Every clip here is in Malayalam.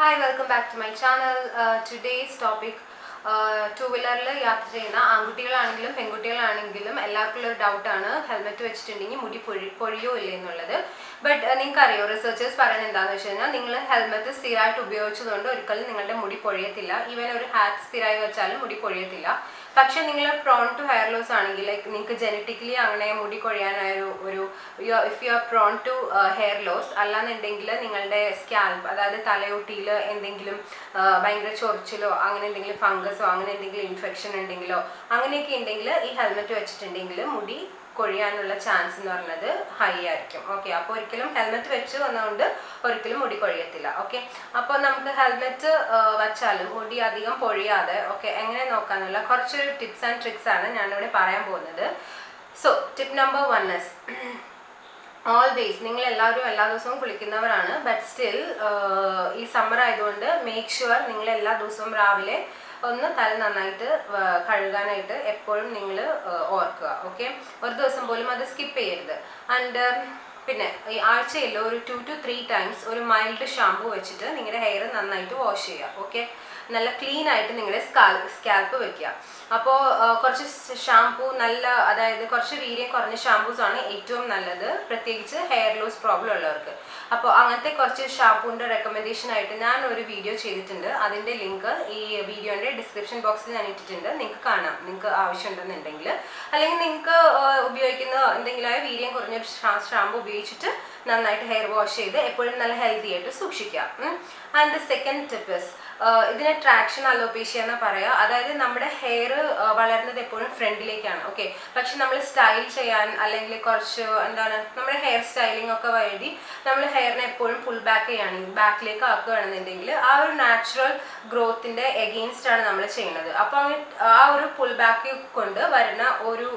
Hi, welcome back to my channel today's topic two വീലറിൽ യാത്ര ചെയ്യുന്ന ആൺകുട്ടികളാണെങ്കിലും പെൺകുട്ടികളാണെങ്കിലും എല്ലാവർക്കും ഒരു ഡൗട്ടാണ് ഹെൽമെറ്റ് വെച്ചിട്ടുണ്ടെങ്കിൽ മുടി പൊഴി പൊഴിയോ ഇല്ലേ എന്നുള്ളത്. ബട്ട് നിങ്ങൾക്കറിയോ റിസർച്ചേഴ്സ് പറയുന്നത് എന്താണെന്ന് വെച്ച് കഴിഞ്ഞാൽ നിങ്ങൾ ഹെൽമെറ്റ് സ്ഥിരമായിട്ട് ഉപയോഗിച്ചതുകൊണ്ട് ഒരിക്കലും നിങ്ങളുടെ മുടി പൊഴിയത്തില്ല. ഈവൻ ഒരു ഹാറ്റ് സ്ഥിരമായി വെച്ചാലും മുടി പൊഴിയത്തില്ല. പക്ഷെ നിങ്ങൾ പ്രോൺ ടു ഹെയർ ലോസ് ആണെങ്കിൽ ലൈക്ക് നിങ്ങൾക്ക് ജനറ്റിക്കലി അങ്ങനെ മുടി കൊഴിയാനായ ഒരു ഒരു if you are prone to hair loss അല്ലാന്നുണ്ടെങ്കിൽ നിങ്ങളുടെ സ്കാൽപ്പ് അതായത് തലയൊട്ടിയിൽ എന്തെങ്കിലും ആ, ഭയങ്കര ചൊറിച്ചിലോ അങ്ങനെ എന്തെങ്കിലും ഫംഗസോ അങ്ങനെ എന്തെങ്കിലും ഇൻഫെക്ഷൻ ഉണ്ടെങ്കിലോ അങ്ങനെയൊക്കെ ഉണ്ടെങ്കിൽ ഈ ഹെൽമെറ്റ് വെച്ചിട്ടുണ്ടെങ്കിൽ മുടി കൊഴിയാനുള്ള ചാൻസ് എന്ന് പറയുന്നത് ഹൈ ആയിരിക്കും. ഓക്കെ അപ്പോൾ ഒരിക്കലും ഹെൽമെറ്റ് വെച്ച് വന്നതുകൊണ്ട് ഒരിക്കലും മുടി കൊഴിയത്തില്ല. ഓക്കെ അപ്പോൾ നമുക്ക് ഹെൽമെറ്റ് വെച്ചാലും മുടി അധികം പൊഴിയാതെ ഓക്കെ എങ്ങനെ നോക്കാന്നുള്ള കുറച്ചൊരു ടിപ്സ് ആൻഡ് ട്രിക്സ് ആണ് ഞാനിവിടെ പറയാൻ പോകുന്നത്. So tip number one is always നിങ്ങൾ എല്ലാവരും എല്ലാ ദിവസവും കുളിക്കുന്നവരാണ് ബട്ട് സ്റ്റിൽ ഈ സമ്മർ ആയതുകൊണ്ട് മേക്ക് ഷുവർ നിങ്ങൾ എല്ലാ ദിവസവും രാവിലെ ഒന്ന് തല നന്നായിട്ട് കഴുകാനായിട്ട് എപ്പോഴും നിങ്ങൾ ഓർക്കുക ഓക്കെ? ഒരു ദിവസം പോലും അത് സ്കിപ്പ് ചെയ്യരുത്. ആൻഡ് പിന്നെ ഈ ആഴ്ചയിൽ ഒരു ടു ടു ത്രീ ടൈംസ് ഒരു മൈൽഡ് ഷാമ്പു വെച്ചിട്ട് നിങ്ങളുടെ ഹെയർ നന്നായിട്ട് വാഷ് ചെയ്യുക ഓക്കെ? നല്ല ക്ലീൻ ആയിട്ട് നിങ്ങളുടെ സ്കാൽ സ്കാൽപ്പ് വെക്കുക. അപ്പോൾ കുറച്ച് ഷാംപൂ നല്ല അതായത് കുറച്ച് വീര്യം കുറഞ്ഞ ഷാംപൂസ് ആണ് ഏറ്റവും നല്ലത്. പ്രത്യേകിച്ച് ഹെയർ ലോസ് പ്രോബ്ലം ഉള്ളവർക്ക്. അപ്പോൾ അങ്ങനത്തെ കുറച്ച് ഷാംപൂവിന്റെ റെക്കമെൻഡേഷൻ ആയിട്ട് ഞാൻ ഒരു വീഡിയോ ചെയ്തിട്ടുണ്ട്. അതിന്റെ ലിങ്ക് ഈ വീഡിയോന്റെ ഡിസ്ക്രിപ്ഷൻ ബോക്സിൽ ഞാൻ ഇട്ടിട്ടുണ്ട്. നിങ്ങൾക്ക് കാണാം. നിങ്ങൾക്ക് ആവശ്യമുണ്ടെന്നുണ്ടെങ്കിൽ അല്ലെങ്കിൽ നിങ്ങൾക്ക് ഉപയോഗിക്കുന്ന എന്തെങ്കിലും വീര്യം കുറഞ്ഞ ഷാംപൂ ഉപയോഗിച്ചിട്ട് നന്നായിട്ട് ഹെയർ വാഷ് ചെയ്ത് എപ്പോഴും നല്ല ഹെൽത്തി ആയിട്ട് സൂക്ഷിക്കാം ആൻഡ് ദ സെക്കൻഡ് ടിപ്പ് ഇതിനെ ട്രാക്ഷൻ അലോപേഷ്യ എന്ന് പറയുക അതായത് നമ്മുടെ ഹെയർ വളരുന്നത് എപ്പോഴും ഫ്രണ്ടിലേക്കാണ് ഓക്കെ പക്ഷെ നമ്മൾ സ്റ്റൈൽ ചെയ്യാൻ അല്ലെങ്കിൽ കുറച്ച് എന്താണ് നമ്മുടെ ഹെയർ സ്റ്റൈലിംഗ് ഒക്കെ വഴി നമ്മൾ ഹെയറിനെ എപ്പോഴും പുൾ ബാക്ക് ചെയ്യുകയാണെങ്കിൽ ബാക്കിലേക്ക് ആക്കുകയാണെന്നുണ്ടെങ്കിൽ ആ ഒരു നാച്ചുറൽ ഗ്രോത്തിന്റെ എഗെയിൻസ്റ്റ് ആണ് നമ്മൾ ചെയ്യുന്നത്. അപ്പോൾ അങ്ങനെ ആ ഒരു പുൾ ബാക്ക് കൊണ്ട് വരുന്ന ഒരു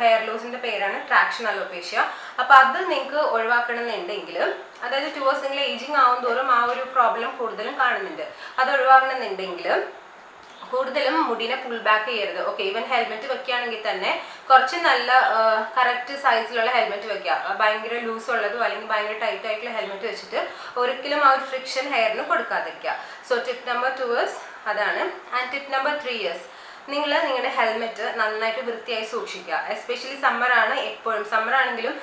ഹെയർ ലോസിന്റെ പേരാണ് ട്രാക്ഷൻ അലോപേഷ്യ. അപ്പോൾ അത് നിങ്ങൾക്ക് ഒഴിവാക്കണമെന്നുണ്ടെങ്കിൽ അതായത് ടു നിങ്ങൾ ഏജിങ് ആവും തോറും ആ ഒരു പ്രോബ്ലം കൂടുതലും കാണുന്നുണ്ട്. അത് ഒഴിവാകണമെന്നുണ്ടെങ്കിൽ കൂടുതലും മുടിനെ പുൾ ബാക്ക് ചെയ്യരുത്. ഓക്കെ ഈവൻ ഹെൽമെറ്റ് വെക്കുകയാണെങ്കിൽ തന്നെ കുറച്ച് നല്ല കറക്റ്റ് സൈസിലുള്ള ഹെൽമെറ്റ് വെക്കുക. ഭയങ്കര ലൂസ് ഉള്ളതോ അല്ലെങ്കിൽ ഭയങ്കര ടൈറ്റ് ആയിട്ടുള്ള ഹെൽമെറ്റ് വെച്ചിട്ട് ഒരിക്കലും ആ ഒരു ഫ്രിക്ഷൻ ഹെയറിന് കൊടുക്കാതിരിക്കുക. So tip number two years അതാണ്. And tip number three years നിങ്ങൾ നിങ്ങളുടെ ഹെൽമെറ്റ് നന്നായിട്ട് വൃത്തിയായി സൂക്ഷിക്കുക. എസ്പെഷ്യലി സമ്മറാണ് എപ്പോഴും. സമ്മറാണെങ്കിലും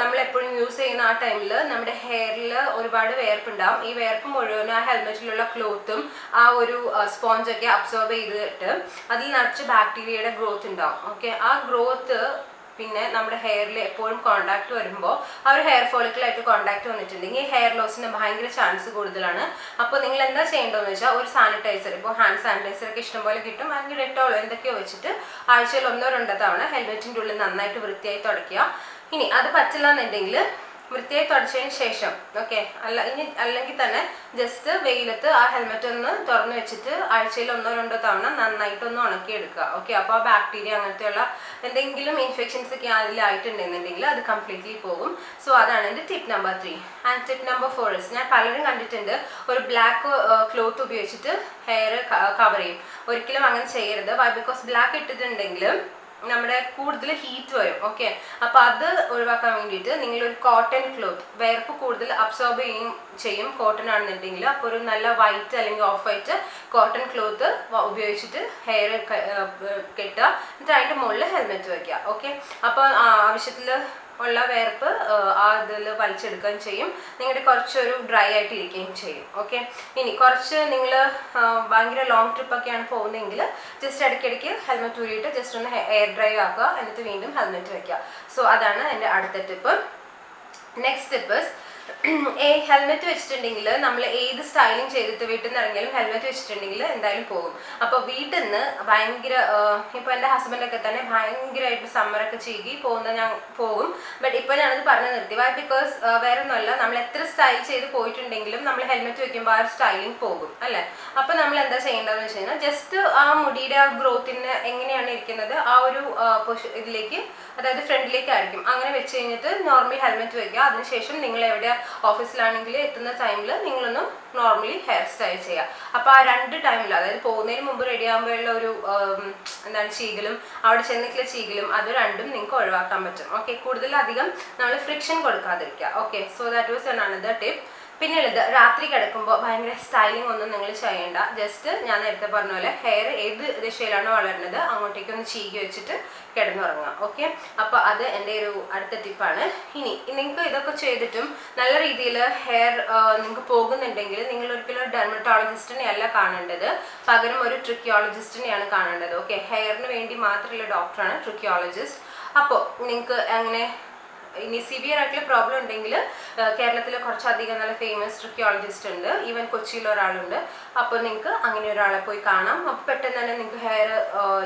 നമ്മൾ എപ്പോഴും യൂസ് ചെയ്യുന്ന ആ ടൈമിൽ നമ്മുടെ ഹെയറിൽ ഒരുപാട് വേർപ്പുണ്ടാവും. ഈ വേർപ്പ് മുഴുവനും ആ ഹെൽമെറ്റിലുള്ള ക്ലോത്തും ആ ഒരു സ്പോഞ്ചൊക്കെ അബ്സോർബ് ചെയ്തിട്ട് അതിൽ നിറച്ച് ബാക്ടീരിയയുടെ ഗ്രോത്ത് ഉണ്ടാവും. ഓക്കെ ആ ഗ്രോത്ത് പിന്നെ നമ്മുടെ ഹെയറിൽ എപ്പോഴും കോണ്ടാക്ട് വരുമ്പോൾ ആ ഹെയർ ഫോളിക്കിലായിട്ട് കോണ്ടാക്ട് വന്നിട്ടുണ്ടെങ്കിൽ ഹെയർ ലോസിന് ഭയങ്കര ചാൻസ് കൂടുതലാണ്. അപ്പോൾ നിങ്ങൾ എന്താ ചെയ്യേണ്ടതെന്ന് വെച്ചാൽ ഒരു സാനിറ്റൈസർ ഇപ്പോൾ ഹാൻഡ് സാനിറ്റൈസർ ഒക്കെ ഇഷ്ടംപോലെ കിട്ടും. അല്ലെങ്കിൽ ഡെറ്റോളോ എന്തൊക്കെയോ വെച്ചിട്ട് ആഴ്ചയിൽ ഒന്നോ രണ്ടോ തവണ ഹെൽമെറ്റിന്റെ ഉള്ളിൽ നന്നായിട്ട് വൃത്തിയായി തുടയ്ക്കുക. ഇനി അത് പറ്റില്ല എന്നുണ്ടെങ്കിൽ വൃത്തിയായി തുടച്ചതിന് ശേഷം. ഓക്കെ അല്ല ഇനി അല്ലെങ്കിൽ തന്നെ ജസ്റ്റ് വെയിലത്ത് ആ ഹെൽമെറ്റ് ഒന്ന് തുറന്നു വെച്ചിട്ട് ആഴ്ചയിൽ ഒന്നോ രണ്ടോ തവണ നന്നായിട്ടൊന്ന് ഉണക്കിയെടുക്കുക. ഓക്കെ അപ്പോൾ ആ ബാക്ടീരിയ അങ്ങനത്തെയുള്ള എന്തെങ്കിലും ഇൻഫെക്ഷൻസ് ഒക്കെ അതിലായിട്ടുണ്ടെന്നുണ്ടെങ്കിൽ അത് കംപ്ലീറ്റ്ലി പോകും. സോ അതാണ് എന്റെ tip number three and tip number four is ഞാൻ പലരും കണ്ടിട്ടുണ്ട് ഒരു ബ്ലാക്ക് ക്ലോത്ത് ഉപയോഗിച്ചിട്ട് ഹെയർ കവർ ചെയ്യും. ഒരിക്കലും അങ്ങനെ ചെയ്യരുത്. വൈ ബിക്കോസ് ബ്ലാക്ക് ഇട്ടിട്ടുണ്ടെങ്കിൽ നമ്മുടെ കൂടുതൽ ഹീറ്റ് വരും ഓക്കെ അപ്പൊ അത് ഒഴിവാക്കാൻ വേണ്ടിയിട്ട് ഒരു കോട്ടൺ ക്ലോത്ത് വേർപ്പ് കൂടുതൽ അബ്സോർബ് ചെയ്യും ചെയ്യും കോട്ടൺ ആണെന്നുണ്ടെങ്കിൽ. അപ്പോൾ ഒരു നല്ല വൈറ്റ് അല്ലെങ്കിൽ ഓഫ് വൈറ്റ് കോട്ടൺ ക്ലോത്ത് ഉപയോഗിച്ചിട്ട് ഹെയർ കെട്ടുക. എന്നിട്ട് അതിന്റെ മുകളിൽ ഹെൽമെറ്റ് വെക്കുക ഓക്കെ അപ്പോൾ ആവശ്യത്തിൽ ഉള്ള വേർപ്പ് ആ ഇതിൽ വലിച്ചെടുക്കുകയും ചെയ്യും. നിങ്ങളുടെ കുറച്ചൊരു ഡ്രൈ ആയിട്ട് ഇരിക്കുകയും ചെയ്യും. ഓക്കെ? ഇനി കുറച്ച് നിങ്ങൾ ഭയങ്കര ലോങ് ട്രിപ്പൊക്കെയാണ് പോകുന്നതെങ്കിൽ ജസ്റ്റ് ഇടയ്ക്കിടയ്ക്ക് ഹെൽമെറ്റ് ഊരിയിട്ട് ജസ്റ്റ് ഒന്ന് എയർ ഡ്രൈ ആക്കുക. എന്നിട്ട് വീണ്ടും ഹെൽമെറ്റ് വയ്ക്കുക സോ അതാണ് എന്റെ അടുത്ത ടിപ്പ്. നെക്സ്റ്റ് ടിപ്പ് ഏ ഹെൽമെറ്റ് വെച്ചിട്ടുണ്ടെങ്കിൽ നമ്മൾ ഏത് സ്റ്റൈലിംഗ് ചെയ്തിട്ട് വീട്ടിൽ നിന്ന് ഇറങ്ങിയാലും ഹെൽമെറ്റ് വെച്ചിട്ടുണ്ടെങ്കിൽ എന്തായാലും പോകും. അപ്പോൾ വീട്ടിൽ നിന്ന് ഭയങ്കര ഇപ്പോൾ എന്റെ ഹസ്ബൻഡൊക്കെ തന്നെ ഭയങ്കരമായിട്ട് സമ്മറൊക്കെ ചെയ്യി പോകുന്ന ഞാൻ പോകും. ബട്ട് ഇപ്പോൾ ഞാനത് പറഞ്ഞു നിർത്തി. വൈ ബിക്കോസ് വേറെ ഒന്നുമല്ല നമ്മൾ എത്ര സ്റ്റൈൽ ചെയ്ത് പോയിട്ടുണ്ടെങ്കിലും നമ്മൾ ഹെൽമെറ്റ് വെക്കുമ്പോൾ ആ ഒരു സ്റ്റൈലിംഗ് പോകും അല്ലേ? അപ്പോൾ നമ്മൾ എന്താ ചെയ്യേണ്ടതെന്ന് വെച്ച് കഴിഞ്ഞാൽ ജസ്റ്റ് ആ മുടിയുടെ ആ ഗ്രോത്തിന് എങ്ങനെയാണ് ഇരിക്കുന്നത്? ആ ഒരു ഇതിലേക്ക് അതായത് ഫ്രണ്ടിലേക്ക് ഫ്രണ്ടിലേക്കായിരിക്കും അങ്ങനെ വെച്ച് കഴിഞ്ഞിട്ട് നോർമൽ ഹെൽമെറ്റ് വെക്കുക. അതിനുശേഷം നിങ്ങൾ എവിടെ ഓഫീസിലാണെങ്കിൽ എത്തുന്ന ടൈമിൽ നിങ്ങളൊന്ന് നോർമലി ഹെയർ സ്റ്റൈൽ ചെയ്യുക. അപ്പോൾ ആ രണ്ട് ടൈമിൽ അതായത് പോകുന്നതിന് മുമ്പ് റെഡി ആകുമ്പോഴുള്ള ഒരു എന്താണ് ചീകലും അവിടെ ചെന്നിട്ടുള്ള ചീകലും അത് രണ്ടും നിങ്ങൾക്ക് ഒഴിവാക്കാൻ പറ്റും. ഓക്കെ കൂടുതലധികം നമ്മൾ friction കൊടുക്കാതിരിക്കുക. Okay so that was another tip പിന്നെയുള്ളത് രാത്രി കിടക്കുമ്പോൾ ഭയങ്കര സ്റ്റൈലിംഗ് ഒന്നും നിങ്ങൾ ചെയ്യേണ്ട. ജസ്റ്റ് ഞാൻ നേരത്തെ പറഞ്ഞ പോലെ ഹെയർ ഏത് ദിശയിലാണോ വളരുന്നത് അങ്ങോട്ടേക്ക് ഒന്ന് ചീകി വെച്ചിട്ട് കിടന്നുറങ്ങാം. ഓക്കെ അപ്പോൾ അത് എന്റെ ഒരു അടുത്ത ടിപ്പാണ് ഇനി നിങ്ങൾക്ക് ഇതൊക്കെ ചെയ്തിട്ടും നല്ല രീതിയിൽ ഹെയർ നിങ്ങൾക്ക് പോകുന്നുണ്ടെങ്കിൽ നിങ്ങൾ ഒരിക്കലും ഡെർമറ്റോളജിസ്റ്റിനെ അല്ല കാണേണ്ടത്. പകരം ഒരു ട്രിക്കിയോളജിസ്റ്റിനെയാണ് കാണേണ്ടത്. ഓക്കെ ഹെയറിന് വേണ്ടി മാത്രമുള്ള ഡോക്ടറാണ് ട്രിക്കിയോളജിസ്റ്റ് അപ്പോൾ നിങ്ങൾക്ക് അങ്ങനെ ഇനി സിവിയർ ആയിട്ടുള്ള പ്രോബ്ലം ഉണ്ടെങ്കിൽ കേരളത്തിൽ കുറച്ചധികം നല്ല ഫേമസ് ട്രിക്കിയോളജിസ്റ്റ് ഉണ്ട്. ഈവൻ കൊച്ചിയിൽ ഒരാളുണ്ട്. അപ്പോൾ നിങ്ങൾക്ക് അങ്ങനെ ഒരാളെ പോയി കാണാം. അപ്പോൾ പെട്ടെന്ന് തന്നെ നിങ്ങൾക്ക് ഹെയർ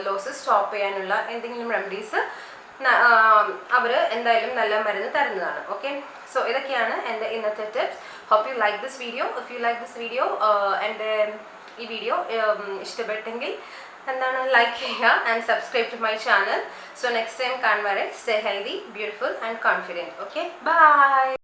ലോസ് സ്റ്റോപ്പ് ചെയ്യാനുള്ള എന്തെങ്കിലും റെമഡീസ് അവർ എന്തായാലും നല്ല മരുന്ന് തരുന്നതാണ്. ഓക്കെ സോ ഇതൊക്കെയാണ് എന്റെ ഇന്നത്തെ tips hope you like this video if you like this video എന്റെ ഈ വീഡിയോ ഇഷ്ടപ്പെട്ടെങ്കിൽ എന്താണ്? ലൈക്ക് ചെയ്യുക and subscribe to my channel so next time കാണുവരെ stay healthy beautiful and confident okay bye